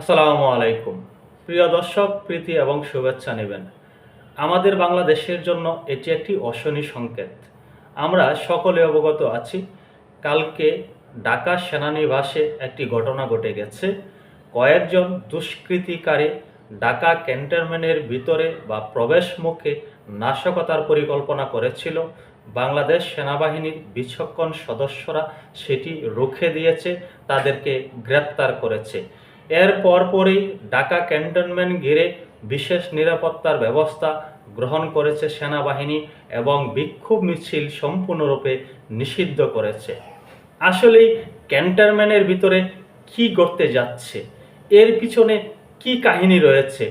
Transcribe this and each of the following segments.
আসসালামু আলাইকুম। প্রিয় দর্শক, প্রীতি এবং শুভেচ্ছা নেবেন। আমাদের বাংলাদেশের জন্য এটি একটি অশনি সংকেত। আমরা সকলে অবগত আছি, কালকে ঢাকা সেনানিবাসে একটি ঘটনা ঘটে গেছে। কয়েকজন দুষ্কৃতিকারী ঢাকা ক্যান্টনমেন্টের ভিতরে বা প্রবেশ মুখে নাশকতার পরিকল্পনা করেছিল। বাংলাদেশ সেনাবাহিনীর বিচক্ষণ সদস্যরা সেটি রুখে দিয়েছে, তাদেরকে গ্রেপ্তার করেছে। এর পরপরই ঢাকা ক্যান্টনমেন্ট ঘিরে বিশেষ নিরাপত্তার ব্যবস্থা গ্রহণ করেছে সেনাবাহিনী এবং বিক্ষোভ মিছিল সম্পূর্ণরূপে নিষিদ্ধ করেছে। আসলেই ক্যান্টনমেন্টের ভিতরে কি ঘটতে যাচ্ছে? এর পিছনে কি কাহিনী রয়েছে?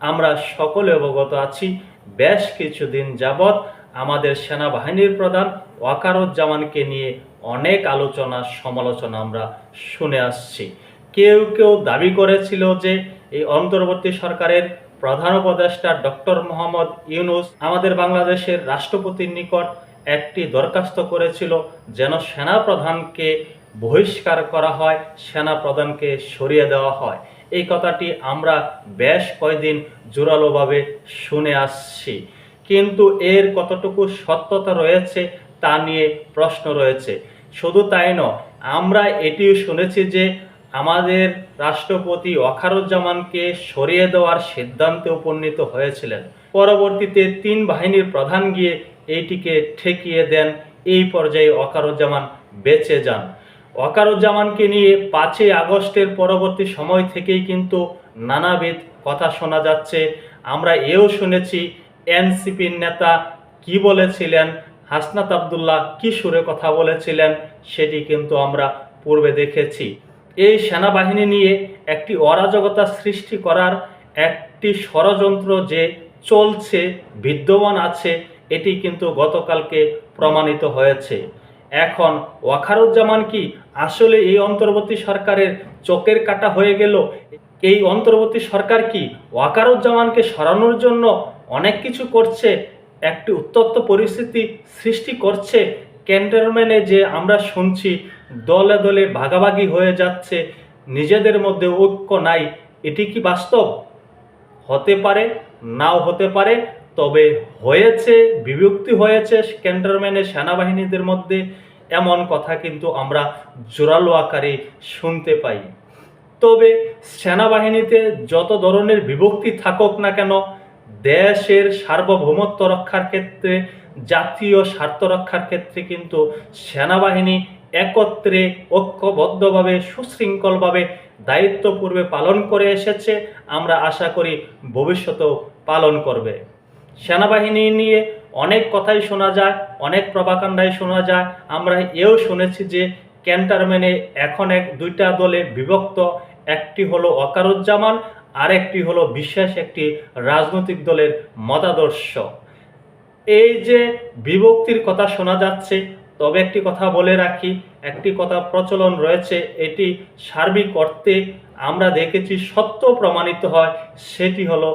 আমরা সকলে অবগত আছি, বেশ কিছুদিন যাবৎ আমাদের সেনাবাহিনীর প্রধান ওয়াকারুজ্জামানকে নিয়ে অনেক আলোচনা, সমালোচনা আমরা শুনে আসছি। কেউ কেউ দাবি করেছিল যে এই অন্তর্বর্তী সরকারের প্রধান উপদেষ্টা ডক্টর মোহাম্মদ ইউনুস আমাদের বাংলাদেশের রাষ্ট্রপতির নিকট একটি দরখাস্ত করেছিল যেন সেনা প্রধানকে বহিষ্কার করা হয় সেনা প্রধানকে সরিয়ে দেওয়া হয়। এই কথাটি আমরা বেশ কয়েকদিন জোরালোভাবে শুনে আসছি। কিন্তু এর কতটুকু সত্যতা রয়েছে তা নিয়ে প্রশ্ন রয়েছে। শুধু তাই নয়, আমরা এটিও শুনেছি যে আমাদের রাষ্ট্রপতি ওয়াকারুজ্জামানকে সরিয়ে দেওয়ার সিদ্ধান্তে উপনীত হয়েছিলেন। পরবর্তীতে তিন বাহিনীর প্রধান গিয়ে এইটিকে ঠেকিয়ে দেন। এই পর্যায়ে ওয়াকারুজ্জামান বেঁচে যান। ওয়াকারুজ্জামানকে নিয়ে পাঁচই আগস্টের পরবর্তী সময় থেকেই কিন্তু নানাবিধ কথা শোনা যাচ্ছে। আমরা এও শুনেছি, এনসিপির নেতা কি বলেছিলেন, হাসনাত আবদুল্লাহ কি সুরে কথা বলেছিলেন, সেটি কিন্তু আমরা পূর্বে দেখেছি। এই সেনাবাহিনী নিয়ে একটি অরাজকতা সৃষ্টি করার একটি ষড়যন্ত্র যে চলছে, বিদ্যমান আছে, এটি কিন্তু গতকালকে প্রমাণিত হয়েছে। এখন ওয়াকারুজ্জামান কি আসলে এই অন্তর্বর্তী সরকারের চোখের কাটা হয়ে গেল? এই অন্তর্বর্তী সরকার কি ওয়াকারুজ্জামানকে সরানোর জন্য অনেক কিছু করছে, একটি উত্তপ্ত পরিস্থিতি সৃষ্টি করছে? ক্যান্টনমেন্টে যে আমরা শুনছি দলে দলে ভাগাভাগি হয়ে যাচ্ছে, নিজেদের মধ্যে ঐক্য নাই, এটি কি বাস্তব? হতে পারে, নাও হতে পারে, তবে হয়েছে, বিভক্তি হয়েছে ক্যান্টনমেন্টের সেনাবাহিনীদের মধ্যে, এমন কথা কিন্তু আমরা জোরালো আকারে শুনতে পাই। তবে সেনাবাহিনীতে যত ধরনের বিভক্তি থাকুক না কেন, দেশের সার্বভৌমত্ব রক্ষার ক্ষেত্রে, জাতীয় স্বার্থ রক্ষার ক্ষেত্রে কিন্তু সেনাবাহিনী একত্রে ঐক্যবদ্ধভাবে, সুশৃঙ্খলভাবে দায়িত্বপূর্বে পালন করে এসেছে। আমরা আশা করি ভবিষ্যতেও পালন করবে। সেনাবাহিনী নিয়ে অনেক কথাই শোনা যায়, অনেক প্রভাকাণ্ডাই শোনা যায়। আমরা এও শুনেছি যে ক্যান্টারম্যানে এখন এক দুইটা দলে বিভক্ত। একটি হলো অকারুজ্জামান আর একটি হলো বিশেষ একটি রাজনৈতিক দলের মতাদর্শ। এই যে বিভক্তির কথা শোনা যাচ্ছে তবে একটি কথা বলে রাখি, একটি কথা প্রচলন রয়েছে, এটি সার্বিক অর্থে আমরা দেখেছি সত্য প্রমাণিত হয়, সেটি হলো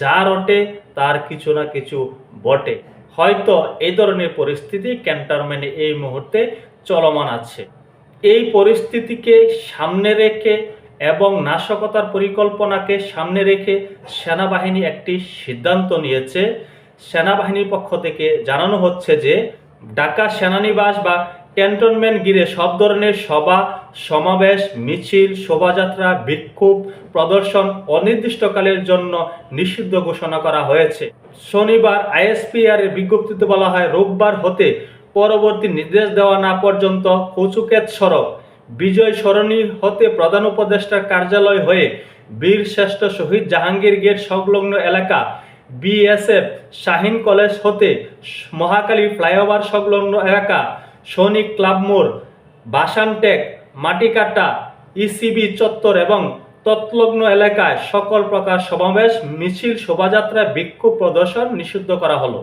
যা রটে তার কিছু না কিছু বটে। হয়তো এই ধরনের পরিস্থিতি ক্যান্টনমেন্টে এই মুহূর্তে চলমান আছে। এই পরিস্থিতিকে সামনে রেখে এবং নাশকতার পরিকল্পনাকে সামনে রেখে সেনাবাহিনী একটি সিদ্ধান্ত নিয়েছে। সেনাবাহিনীর পক্ষ থেকে জানানো হচ্ছে যে ঢাকা সেনানিবাস বা ক্যান্টনমেন্ট ঘিরে সব ধরনের সভা, সমাবেশ, মিছিল, শোভাযাত্রা, বিক্ষোভ, প্রদর্শন অনির্দিষ্টকালের জন্য নিষিদ্ধ ঘোষণা করা হয়েছে। শনিবার আইএসপিআর এর বিজ্ঞপ্তিতে বলা হয়, রোববার হতে পরবর্তী নির্দেশ দেওয়া না পর্যন্ত কচুকেত সড়ক, বিজয় সরণি হতে প্রধান উপদেষ্টার কার্যালয় হয়ে বীর শ্রেষ্ঠ শহীদ জাহাঙ্গীর গেট সংলগ্ন এলাকা বিএসএফ শাহিন কলেজ হতে মহাকালী ফ্লাইওভার সংলগ্ন এলাকা, সৈনিক ক্লাব মোড় বাসানটেক মাটিকাটা ইসিবি চত্বর এবং তৎলগ্ন এলাকায় সকল প্রকার সমাবেশ, মিছিল শোভাযাত্রা বিক্ষোভ প্রদর্শন নিষিদ্ধ করা হলো।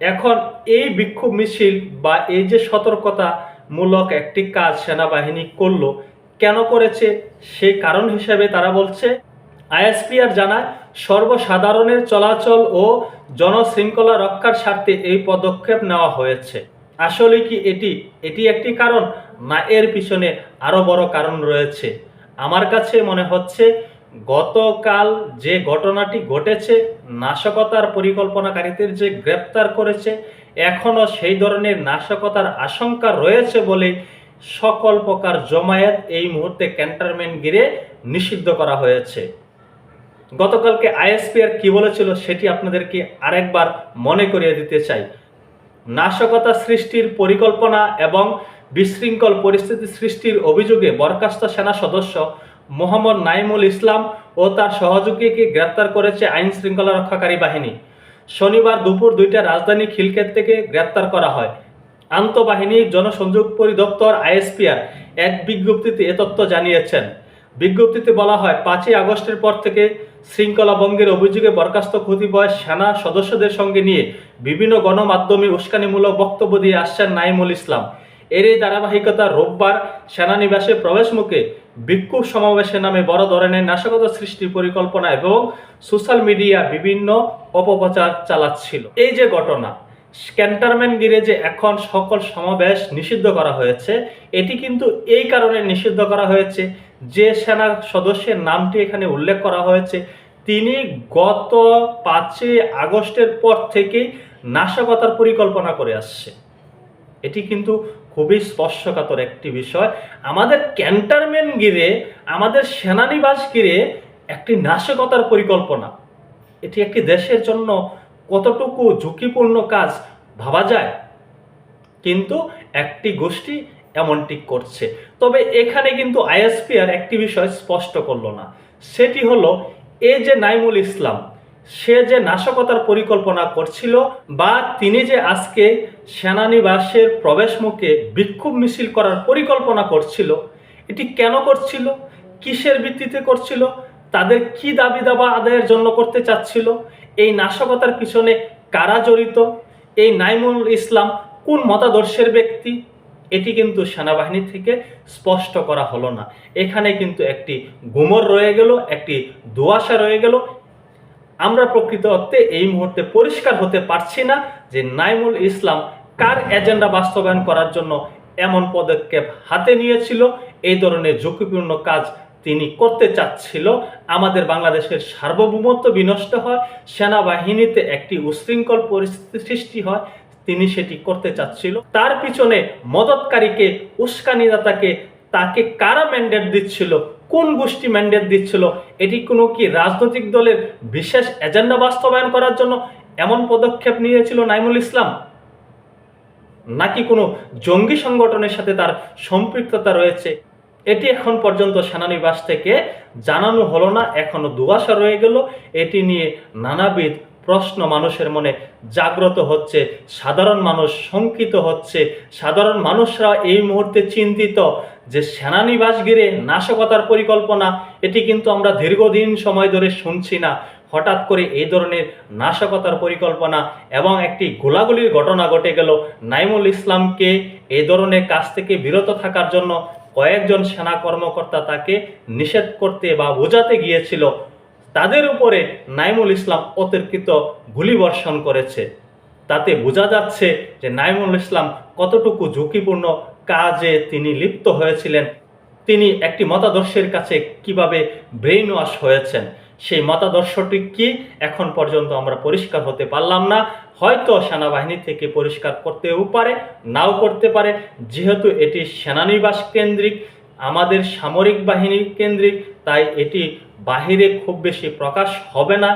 এখন এই বিক্ষোভ মিছিল বা এই যে সতর্কতামূলক একটি কাজ সেনাবাহিনী করল, কেন করেছে, সেই কারণ হিসেবে তারা বলছে, আইএসপিআর জানায় সর্বসাধারণের চলাচল ও জনশৃঙ্খলা রক্ষার স্বার্থে এই পদক্ষেপ নেওয়া হয়েছে। আসলে কি এটি এটি একটি কারণ, না এর পিছনে আরও বড় কারণ রয়েছে? আমার কাছে মনে হচ্ছে, গতকাল যে ঘটনাটি ঘটেছে, নাশকতার পরিকল্পনাকারীদের যে গ্রেপ্তার করেছে, এখনও সেই ধরনের নাশকতার আশঙ্কা রয়েছে বলে সকল প্রকার জমায়েত এই মুহূর্তে ক্যান্টনমেন্ট গিরে নিষিদ্ধ করা হয়েছে। গতকালকে আইএসপিআর কি বলেছিল সেটি আপনাদেরকে আরেকবার মনে করিয়ে দিতে চাই। নাশকতা সৃষ্টির পরিকল্পনা এবং বিশৃঙ্খল পরিস্থিতি সৃষ্টির অভিযোগে বরখাস্ত সেনা সদস্য মোহাম্মদ নাইমুল ইসলাম ও তার সহযোগীকে গ্রেপ্তার করেছে আইন শৃঙ্খলা রক্ষাকারী বাহিনী। শনিবার দুপুর দুইটা রাজধানী খিলক্ষেত থেকে গ্রেপ্তার করা হয়। আন্তঃবাহিনী জনসংযোগ পরিদপ্তর আইএসপিআর এক বিজ্ঞপ্তিতে এ তথ্য জানিয়েছেন। বিজ্ঞপ্তিতে বলা হয়, পাঁচই আগস্টের পর থেকে শৃঙ্খলা ভঙ্গের অভিযোগে বরখাস্ত কতিপয় সেনা সদস্যদের সঙ্গে নিয়ে বিভিন্ন গণমাধ্যমে উস্কানিমূলক বক্তব্য দিয়ে আসছেন নাইমুল ইসলাম। এর এই ধারাবাহিকতা রোববার সেনানিবাসে প্রবেশ মুখে বিক্ষোভ সমাবেশে নামে বড় ধরনের নাশকতা সৃষ্টি পরিকল্পনা এবং সোশ্যাল মিডিয়া বিভিন্ন অপপ্রচার চালাচ্ছিল। এই যে ঘটনা, ক্যান্টনমেন্ট গিরে যে এখন সকল সমাবেশ নিষিদ্ধ করা হয়েছে, এটি কিন্তু এই কারণে নিষিদ্ধ করা হয়েছে যে সেনা সদস্যের নামটি এখানে উল্লেখ করা হয়েছে, তিনি গত পাঁচই আগস্টের পর থেকেই নাশকতার পরিকল্পনা করে আসছে। এটি কিন্তু খুবই স্পর্শকাতর একটি বিষয়। আমাদের ক্যান্টনমেন্ট গিরে আমাদের সেনানিবাস গিরে একটি নাশকতার পরিকল্পনা। এটি একটি দেশের জন্য কতটুকু ঝুঁকিপূর্ণ কাজ ভাবা যায়? কিন্তু একটি গোষ্ঠী এমনটি করছে। তবে এখানে কিন্তু আইএসপিআর একটি বিষয় স্পষ্ট করল না। সেটি হলো, এ যে নাইমুল ইসলাম, সে যে নাশকতার পরিকল্পনা করছিল বা তিনি যে আজকে সেনানিবাসের প্রবেশ মুখে বিক্ষোভ মিছিল করার পরিকল্পনা করছিল, এটি কেন করছিল? কিসের ভিত্তিতে করছিল? তাদের কি দাবি দাবা আদায়ের জন্য করতে চাচ্ছিল? এই নাশকতার পিছনে কারা জড়িত? এই নাইমুল ইসলাম কোন মতাদর্শের ব্যক্তি? এটি কিন্তু সেনাবাহিনী থেকে স্পষ্ট করা হলো না। এখানে কিন্তু একটি গুমর রয়ে গেল, একটি দোয়াশা রয়ে গেল। আমরা প্রকৃত অর্থে এই মুহূর্তে পরিষ্কার হতে পারছি না যে নাইমুল ইসলাম কার এজেন্ডা বাস্তবায়ন করার জন্য এমন পদক্ষেপ হাতে নিয়েছিল। এই ধরনের ঝুঁকিপূর্ণ কাজ তিনি করতে চাচ্ছিল। আমাদের বাংলাদেশের সার্বভৌমত্ব বিনষ্ট হয়, সেনাবাহিনীতে একটি উশৃঙ্খল পরিস্থিতি সৃষ্টি হয়। তিনি সেটি করতে চাচ্ছিল। তার পিছনে মদতকারীকে, উস্কানিদাতাকে তাকে কারা ম্যান্ডেট দিচ্ছিল? কোন গোষ্ঠী ম্যান্ডেট দিচ্ছিল? এটি কোনো কি রাজনৈতিক দলের বিশেষ এজেন্ডা বাস্তবায়ন করার জন্য এমন পদক্ষেপ নিয়েছিল নাইমুল ইসলাম? নাকি কোনো জঙ্গি সংগঠনের সাথে তার সম্পৃক্ততা রয়েছে? এটি এখন পর্যন্ত সেনানিবাস থেকে জানানো হলো না, এখনও দুয়াশা রয়ে গেল। এটি নিয়ে নানাবিধ প্রশ্ন মানুষের মনে জাগ্রত হচ্ছে, সাধারণ মানুষ শঙ্কিত হচ্ছে, সাধারণ মানুষরা এই মুহূর্তে চিন্তিত যে সেনানিবাস ঘিরে নাশকতার পরিকল্পনা, এটি কিন্তু আমরা দীর্ঘদিন সময় ধরে শুনছি না। হঠাৎ করে এই ধরনের নাশকতার পরিকল্পনা এবং একটি গোলাগুলির ঘটনা ঘটে গেল। নাইমুল ইসলামকে এই ধরনের কাজ থেকে বিরত থাকার জন্য কয়েকজন সেনা কর্মকর্তা তাকে নিষেধ করতে বা বোঝাতে গিয়েছিল। তাদের উপরে নাইমুল ইসলাম অতর্কিত গুলিবর্ষণ করেছে। তাতে বোঝা যাচ্ছে যে নাইমুল ইসলাম কতটুকু ঝুঁকিপূর্ণ কাজে তিনি লিপ্ত হয়েছিলেন। তিনি একটি মতাদর্শের কাছে কীভাবে ব্রেইন ওয়াশ হয়েছেন? সেই মতাদর্শটি কি এখন পর্যন্ত আমরা পরিষ্কার হতে পারলাম না। হয়তো সেনাবাহিনী থেকে পরিষ্কার করতেও পারে, নাও করতে পারে। যেহেতু এটি সেনানিবাস কেন্দ্রিক আমাদের সামরিক বাহিনী কেন্দ্রিক, তাই এটি বাহিরে খুব বেশি প্রকাশ হবে না।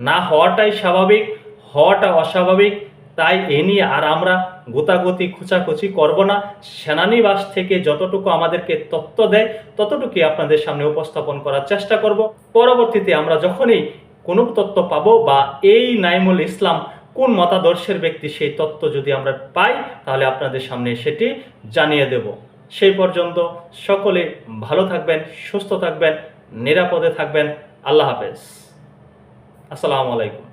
না হওয়াটাই স্বাভাবিক, হওয়াটা অস্বাভাবিক, তাই এ নিয়ে আর আমরা গোতাগতি, খুচাখুচি করব না। সেনানিবাস থেকে যতটুকু আমাদেরকে তথ্য দেয়, ততটুকুই আপনাদের সামনে উপস্থাপন করার চেষ্টা করব। পরবর্তীতে আমরা যখনই কোনো তত্ত্ব পাবো বা এই নাইমুল ইসলাম কোন মতাদর্শের ব্যক্তি সেই তত্ত্ব যদি আমরা পাই, তাহলে আপনাদের সামনে সেটি জানিয়ে দেব। সেই পর্যন্ত সকলে ভালো থাকবেন সুস্থ থাকবেন নিরাপদে থাকবেন। আল্লাহ হাফেজ। আসসালামু আলাইকুম।